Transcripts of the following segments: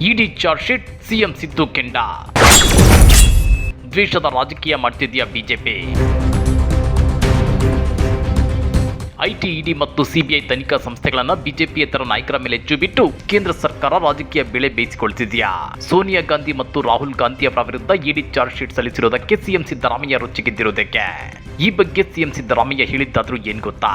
ED charge sheet CM Siddu ಕೆಂಡ. ದ್ವೇಷದ ರಾಜಕೀಯ ಮಾಡ್ತಿದ್ಯಾ ಬಿಜೆಪಿ? ಐಟಿ ಇಡಿ ಮತ್ತು ಸಿಬಿಐ ತನಿಖಾ ಸಂಸ್ಥೆಗಳನ್ನ ಬಿಜೆಪಿಯೇತರ ನಾಯಕರ ಮೇಲೆ ಹೆಚ್ಚು ಬಿಟ್ಟು ಕೇಂದ್ರ ಸರ್ಕಾರ ರಾಜಕೀಯ ಬೆಳೆ ಬೇಯಿಸಿಕೊಳ್ತಿದೆಯಾ? ಸೋನಿಯಾ ಗಾಂಧಿ ಮತ್ತು ರಾಹುಲ್ ಗಾಂಧಿ ಅವರ ವಿರುದ್ಧ ಇಡಿ ಚಾರ್ಜ್ ಶೀಟ್ ಸಲ್ಲಿಸಿರುವುದಕ್ಕೆ ಸಿಎಂ ಸಿದ್ದರಾಮಯ್ಯ ರೊಚ್ಚಿಗೆದ್ದಿರುವುದಕ್ಕೆ ಈ ಬಗ್ಗೆ ಸಿಎಂ ಸಿದ್ದರಾಮಯ್ಯ ಹೇಳಿದ್ದಾದ್ರೂ ಏನ್ ಗೊತ್ತಾ?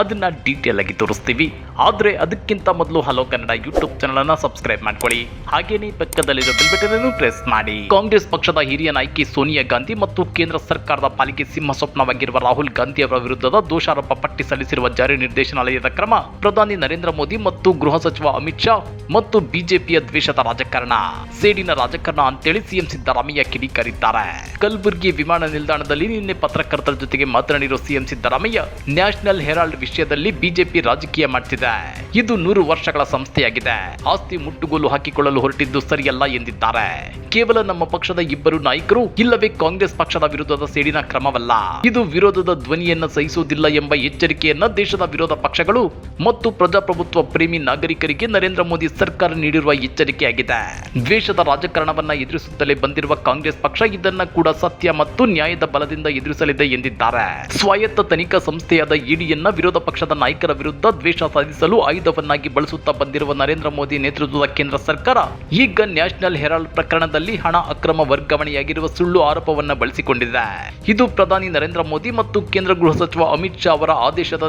ಅದನ್ನ ಡೀಟೇಲ್ ಆಗಿ ತೋರಿಸ್ತೀವಿ. ಆದ್ರೆ ಅದಕ್ಕಿಂತ ಮೊದಲು ಹಲೋ ಕನ್ನಡ ಯೂಟ್ಯೂಬ್ ಚಾನಲ್ ಅನ್ನ ಸಬ್ಸ್ಕ್ರೈಬ್ ಮಾಡ್ಕೊಳ್ಳಿ. ಹಾಗೇನೇ ಪಕ್ಕದಲ್ಲಿರೋ ಬೆಲ್ ಬಟನ್ ಪ್ರೆಸ್ ಮಾಡಿ. ಕಾಂಗ್ರೆಸ್ ಪಕ್ಷದ ಹಿರಿಯ ನಾಯಕಿ ಸೋನಿಯಾ ಗಾಂಧಿ ಮತ್ತು ಕೇಂದ್ರ ಸರ್ಕಾರದ ಪಾಲಿಕೆ ಸಿಂಹ ಸ್ವಪ್ನವಾಗಿರುವ ರಾಹುಲ್ ಗಾಂಧಿ ಅವರ ವಿರುದ್ಧದ ದೋಷಾರೋಪ ಪಟ್ಟಿ ಸಲ್ಲಿಸಿರುವ ಜಾರಿ ನಿರ್ದೇಶನಾಲಯದ ಕ್ರಮ ಪ್ರಧಾನಿ ನರೇಂದ್ರ ಮೋದಿ ಮತ್ತು ಗೃಹ ಸಚಿವ ಅಮಿತ್ ಶಾ ಮತ್ತು ಬಿಜೆಪಿಯ ದ್ವೇಷದ ರಾಜಕಾರಣ. ಸೇಡಿನ ರಾಜಕಾರಣ ಅಂತೇಳಿ ಸಿಎಂ ಸಿದ್ದರಾಮಯ್ಯ ಕಿಡಿಕಾರಿದ್ದಾರೆ. ಕಲಬುರಗಿ ವಿಮಾನ ನಿಲ್ದಾಣದಲ್ಲಿ ನಿನ್ನೆ ಪತ್ರಕರ್ತರ ಜೊತೆಗೆ ಮಾತನಾಡಿರೋ ಸಿಎಂ ಸಿದ್ದರಾಮಯ್ಯ, ನ್ಯಾಷನಲ್ ಹೆರಾಲ್ಡ್ ವಿಷಯದಲ್ಲಿ ಬಿಜೆಪಿ ರಾಜಕೀಯ ಮಾಡ್ತಿದೆ. ಇದು ನೂರು ವರ್ಷಗಳ ಸಂಸ್ಥೆಯಾಗಿದೆ. ಆಸ್ತಿ ಮುಟ್ಟುಗೋಲು ಹಾಕಿಕೊಳ್ಳಲು ಹೊರಟಿದ್ದು ಸರಿಯಲ್ಲ ಎಂದಿದ್ದಾರೆ. ಕೇವಲ ನಮ್ಮ ಪಕ್ಷದ ಇಬ್ಬರು ನಾಯಕರು, ಇಲ್ಲವೇ ಕಾಂಗ್ರೆಸ್ ಪಕ್ಷದ ವಿರುದ್ಧದ ಸೇಡಿನ ಕ್ರಮವಲ್ಲ. ಇದು ವಿರೋಧದ ಧ್ವನಿಯನ್ನ ಸಹಿಸುವುದಿಲ್ಲ ಎಂಬ ಎಚ್ಚರಿಕೆಯನ್ನ ದೇಶದ ವಿರೋಧ ಪಕ್ಷಗಳು ಮತ್ತು ಪ್ರಜಾಪ್ರಭುತ್ವ ಪ್ರೇಮಿ ನಾಗರಿಕರಿಗೆ ನರೇಂದ್ರ ಮೋದಿ ಸರ್ಕಾರ ನೀಡಿರುವ ಎಚ್ಚರಿಕೆಯಾಗಿದೆ. ದ್ವೇಷದ ರಾಜಕಾರಣವನ್ನ ಎದುರಿಸುತ್ತಲೇ ಬಂದಿರುವ ಕಾಂಗ್ರೆಸ್ ಪಕ್ಷ ಇದನ್ನ ಕೂಡ ಸತ್ಯ ಮತ್ತು ನ್ಯಾಯದ ಬಲದಿಂದ ಎದುರಿಸಲಿದೆ ಎಂದಿದ್ದಾರೆ. ಸ್ವಾಯತ್ತ ತನಿಖಾ ಸಂಸ್ಥೆಯಾದ ಇಡಿಯನ್ನ ವಿರೋಧ ಪಕ್ಷದ ನಾಯಕರ ವಿರುದ್ಧ ದ್ವೇಷ ಸಾಧಿಸಲು ಆಯುಧವನ್ನಾಗಿ ಬಳಸುತ್ತಾ ಬಂದಿರುವ ನರೇಂದ್ರ ಮೋದಿ ನೇತೃತ್ವದ ಕೇಂದ್ರ ಸರ್ಕಾರ ಈಗ ನ್ಯಾಷನಲ್ ಹೆರಾಲ್ಡ್ ಪ್ರಕರಣದಲ್ಲಿ ಹಣ ಅಕ್ರಮ ವರ್ಗಾವಣೆಯಾಗಿರುವ ಸುಳ್ಳು ಆರೋಪವನ್ನ ಬಳಸಿಕೊಂಡಿದೆ. ಇದು ಪ್ರಧಾನಿ ನರೇಂದ್ರ ಮೋದಿ ಮತ್ತು ಕೇಂದ್ರ ಗೃಹ ಸಚಿವ ಅಮಿತ್ ಶಾ ಅವರ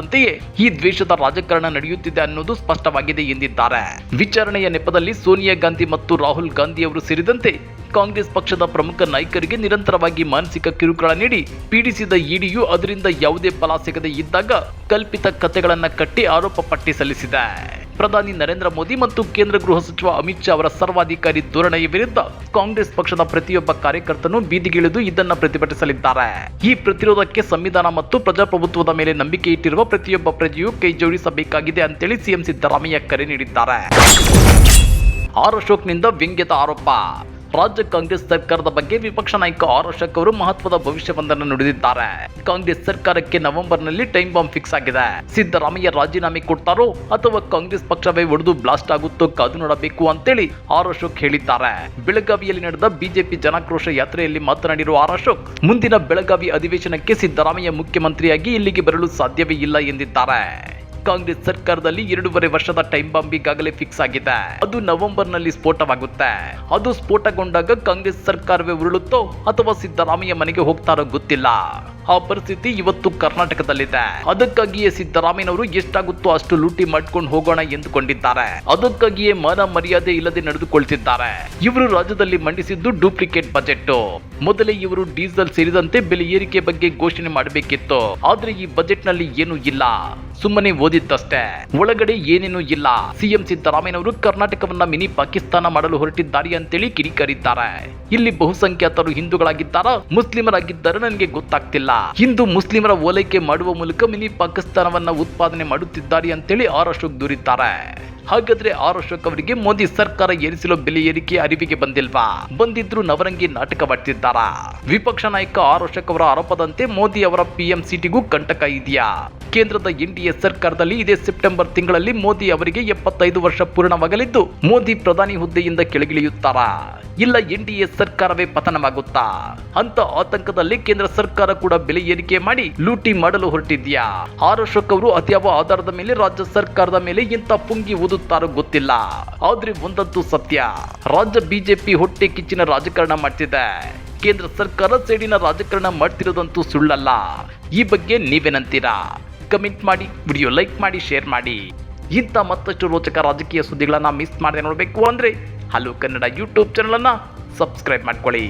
ಆದೇಶದಂತೆಯೇ ಈ ದ್ವೇಷದ ರಾಜಕಾರಣ ನಡೆಯುತ್ತಿದೆ ಅನ್ನೋದು ಸ್ಪಷ್ಟವಾಗಿದೆ ಎಂದಿದ್ದಾರೆ. ವಿಚಾರಣೆಯ ನೆಪದಲ್ಲಿ ಸೋನಿಯಾ ಗಾಂಧಿ ಮತ್ತು ರಾಹುಲ್ ಗಾಂಧಿ ಅವರು ಸೇರಿದಂತೆ ಕಾಂಗ್ರೆಸ್ ಪಕ್ಷದ ಪ್ರಮುಖ ನಾಯಕರಿಗೆ ನಿರಂತರವಾಗಿ ಮಾನಸಿಕ ಕಿರುಕುಳ ನೀಡಿ ಪೀಡಿಸಿದ ಇಡಿಯು ಅದರಿಂದ ಯಾವುದೇ ಫಲ ಸಿಗದೆ ಇದ್ದಾಗ ಕಲ್ಪಿತ ಕಥೆಗಳನ್ನ ಕಟ್ಟಿ ಆರೋಪ ಪಟ್ಟಿ ಸಲ್ಲಿಸಿದೆ. ಪ್ರಧಾನಿ ನರೇಂದ್ರ ಮೋದಿ ಮತ್ತು ಕೇಂದ್ರ ಗೃಹ ಸಚಿವ ಅಮಿತ್ ಶಾ ಅವರ ಸರ್ವಾಧಿಕಾರಿ ಧೋರಣೆಯ ವಿರುದ್ಧ ಕಾಂಗ್ರೆಸ್ ಪಕ್ಷದ ಪ್ರತಿಯೊಬ್ಬ ಕಾರ್ಯಕರ್ತನು ಬೀದಿಗಿಳಿದು ಇದನ್ನು ಪ್ರತಿಭಟಿಸಲಿದ್ದಾರೆ. ಈ ಪ್ರತಿರೋಧಕ್ಕೆ ಸಂವಿಧಾನ ಮತ್ತು ಪ್ರಜಾಪ್ರಭುತ್ವದ ಮೇಲೆ ನಂಬಿಕೆ ಇಟ್ಟಿರುವ ಪ್ರತಿಯೊಬ್ಬ ಪ್ರಜೆಯು ಕೈ ಜೋಡಿಸಬೇಕಾಗಿದೆ ಅಂತೇಳಿ ಸಿಎಂ ಸಿದ್ದರಾಮಯ್ಯ ಕರೆ ನೀಡಿದ್ದಾರೆ. ಆರ್ ಅಶೋಕ್ನಿಂದ ವ್ಯಂಗ್ಯದ ಆರೋಪ. ರಾಜ್ಯ ಕಾಂಗ್ರೆಸ್ ಸರ್ಕಾರದ ಬಗ್ಗೆ ವಿಪಕ್ಷ ನಾಯಕ ಆರ್ ಅಶೋಕ್ ಅವರು ಮಹತ್ವದ ಭವಿಷ್ಯವೊಂದನ್ನು ನುಡಿದಿದ್ದಾರೆ. ಕಾಂಗ್ರೆಸ್ ಸರ್ಕಾರಕ್ಕೆ ನವೆಂಬರ್ನಲ್ಲಿ ಟೈಮ್ ಬಾಂಬ್ ಫಿಕ್ಸ್ ಆಗಿದೆ. ಸಿದ್ದರಾಮಯ್ಯ ರಾಜೀನಾಮೆ ಕೊಡ್ತಾರೋ ಅಥವಾ ಕಾಂಗ್ರೆಸ್ ಪಕ್ಷವೇ ಒಡೆದು ಬ್ಲಾಸ್ಟ್ ಆಗುತ್ತೋ ಕಾದು ನೋಡಬೇಕು ಅಂತೇಳಿ ಆರ್ ಅಶೋಕ್ ಹೇಳಿದ್ದಾರೆ. ಬೆಳಗಾವಿಯಲ್ಲಿ ನಡೆದ ಬಿಜೆಪಿ ಜನಾಕ್ರೋಶ ಯಾತ್ರೆಯಲ್ಲಿ ಮಾತನಾಡಿರುವ ಆರ್ ಅಶೋಕ್, ಮುಂದಿನ ಬೆಳಗಾವಿ ಅಧಿವೇಶನಕ್ಕೆ ಸಿದ್ದರಾಮಯ್ಯ ಮುಖ್ಯಮಂತ್ರಿಯಾಗಿ ಇಲ್ಲಿಗೆ ಬರಲು ಸಾಧ್ಯವೇ ಇಲ್ಲ ಎಂದಿದ್ದಾರೆ. ಕಾಂಗ್ರೆಸ್ ಸರ್ಕಾರದಲ್ಲಿ ಎರಡೂವರೆ ವರ್ಷದ ಟೈಮ್ ಬಾಂಬ್ ಈಗಾಗಲೇ ಫಿಕ್ಸ್ ಆಗಿದೆ. ಅದು ನವೆಂಬರ್ನಲ್ಲಿ ಸ್ಫೋಟವಾಗುತ್ತೆ. ಅದು ಸ್ಫೋಟಗೊಂಡಾಗ ಕಾಂಗ್ರೆಸ್ ಸರ್ಕಾರವೇ ಉರುಳುತ್ತೋ ಅಥವಾ ಸಿದ್ದರಾಮಯ್ಯ ಮನೆಗೆ ಹೋಗ್ತಾರೋ ಗೊತ್ತಿಲ್ಲ. ಆ ಪರಿಸ್ಥಿತಿ ಇವತ್ತು ಕರ್ನಾಟಕದಲ್ಲಿದೆ. ಅದಕ್ಕಾಗಿಯೇ ಸಿದ್ದರಾಮಯ್ಯನವರು ಎಷ್ಟಾಗುತ್ತೋ ಅಷ್ಟು ಲೂಟಿ ಮಾಡ್ಕೊಂಡು ಹೋಗೋಣ ಎಂದುಕೊಂಡಿದ್ದಾರೆ. ಅದಕ್ಕಾಗಿಯೇ ಮನ ಮರ್ಯಾದೆ ಇಲ್ಲದೆ ನಡೆದುಕೊಳ್ತಿದ್ದಾರೆ. ಇವರು ರಾಜ್ಯದಲ್ಲಿ ಮಂಡಿಸಿದ್ದು ಡೂಪ್ಲಿಕೇಟ್ ಬಜೆಟ್ ಮೊದಲೇ ಇವರು ಡೀಸೆಲ್ ಸೇರಿದಂತೆ ಬೆಲೆ ಏರಿಕೆ ಬಗ್ಗೆ ಘೋಷಣೆ ಮಾಡಬೇಕಿತ್ತು. ಆದ್ರೆ ಈ ಬಜೆಟ್ನಲ್ಲಿ ಏನೂ ಇಲ್ಲ. ಸುಮ್ಮನೆ ಓದಿದ್ದಷ್ಟೇ. ಒಳಗಡೆ ಏನೇನೂ ಇಲ್ಲ. ಸಿಎಂ ಸಿದ್ದರಾಮಯ್ಯನವರು ಕರ್ನಾಟಕವನ್ನ ಮಿನಿ ಪಾಕಿಸ್ತಾನ ಮಾಡಲು ಹೊರಟಿದ್ದಾರೆ ಅಂತೇಳಿ ಕಿಡಿಕಾರಿದ್ದಾರೆ. ಇಲ್ಲಿ ಬಹುಸಂಖ್ಯಾತರು ಹಿಂದೂಗಳಾಗಿದ್ದಾರಾ, ಮುಸ್ಲಿಮರಾಗಿದ್ದಾರೆ ನನಗೆ ಗೊತ್ತಾಗ್ತಿಲ್ಲ. ಹಿಂದೂ ಮುಸ್ಲಿಮರ ಓಲೈಕೆ ಮಾಡುವ ಮೂಲಕ ಮಿನಿ ಪಾಕಿಸ್ತಾನವನ್ನ ಉತ್ಪಾದನೆ ಮಾಡುತ್ತಿದ್ದಾರೆ ಅಂತೇಳಿ ಆರ್ ಅಶೋಕ್ ದೂರಿದ್ದಾರೆ. ಹಾಗಾದ್ರೆ ಆರ್ ಅಶೋಕ್ ಅವರಿಗೆ ಮೋದಿ ಸರ್ಕಾರ ಏರಿಸಿರೋ ಬೆಲೆ ಏರಿಕೆ ಅರಿವಿಗೆ ಬಂದಿಲ್ವಾ? ಬಂದಿದ್ರು ನವರಂಗಿ ನಾಟಕವಾಡ್ತಿದ್ದಾರಾ? ವಿಪಕ್ಷ ನಾಯಕ ಆರ್ ಅಶೋಕ್ ಅವರ ಆರೋಪದಂತೆ ಮೋದಿ ಅವರ ಪಿಎಂ ಸಿಟಿಗೂ ಕಂಟಕ ಇದೆಯಾ? ಕೇಂದ್ರದ ಎನ್ಡಿಎ ಸರ್ಕಾರದಲ್ಲಿ ಇದೇ ಸೆಪ್ಟೆಂಬರ್ ತಿಂಗಳಲ್ಲಿ ಮೋದಿ ಅವರಿಗೆ ಎಪ್ಪತ್ತೈದು ವರ್ಷ ಪೂರ್ಣವಾಗಲಿದ್ದು, ಮೋದಿ ಪ್ರಧಾನಿ ಹುದ್ದೆಯಿಂದ ಕೆಳಗಿಳಿಯುತ್ತಾರಾ? ಇಲ್ಲ ಎನ್ಡಿಎ ಸರ್ಕಾರವೇ ಪತನವಾಗುತ್ತಾ? ಅಂತ ಆತಂಕದಲ್ಲಿ ಕೇಂದ್ರ ಸರ್ಕಾರ ಕೂಡ ಬೆಲೆ ಏರಿಕೆ ಮಾಡಿ ಲೂಟಿ ಮಾಡಲು ಹೊರಟಿದ್ಯಾ? ಆರ್ ಅಶೋಕ್ ಅವರು ಅತಿಯಾವ ಆಧಾರದ ಮೇಲೆ ರಾಜ್ಯ ಸರ್ಕಾರದ ಮೇಲೆ ಇಂಥ ಪುಂಗಿ ಓದುತ್ತಾರೋ ಗೊತ್ತಿಲ್ಲ. ಆದ್ರೆ ಒಂದಂತೂ ಸತ್ಯ. ರಾಜ್ಯ ಬಿಜೆಪಿ ಹೊಟ್ಟೆ ಕಿಚ್ಚಿನ ರಾಜಕಾರಣ ಮಾಡ್ತಿದೆ. ಕೇಂದ್ರ ಸರ್ಕಾರ ಸೈಡಿನ ರಾಜಕಾರಣ ಮಾಡ್ತಿರೋದಂತೂ ಸುಳ್ಳಲ್ಲ. ಈ ಬಗ್ಗೆ ನೀವೇನಂತೀರಾ? ಕಮೆಂಟ್ ಮಾಡಿ, ವಿಡಿಯೋ ಲೈಕ್ ಮಾಡಿ, ಶೇರ್ ಮಾಡಿ. ಇಂಥ ಮತ್ತಷ್ಟು ರೋಚಕ ರಾಜಕೀಯ ಸುದ್ದಿಗಳನ್ನ ಮಿಸ್ ಮಾಡದೆ ನೋಡಬೇಕು ಅಂದ್ರೆ ಹಲೋ ಕನ್ನಡ ಯೂಟ್ಯೂಬ್ ಚಾನಲನ್ನು ಸಬ್ಸ್ಕ್ರೈಬ್ ಮಾಡ್ಕೊಳ್ಳಿ.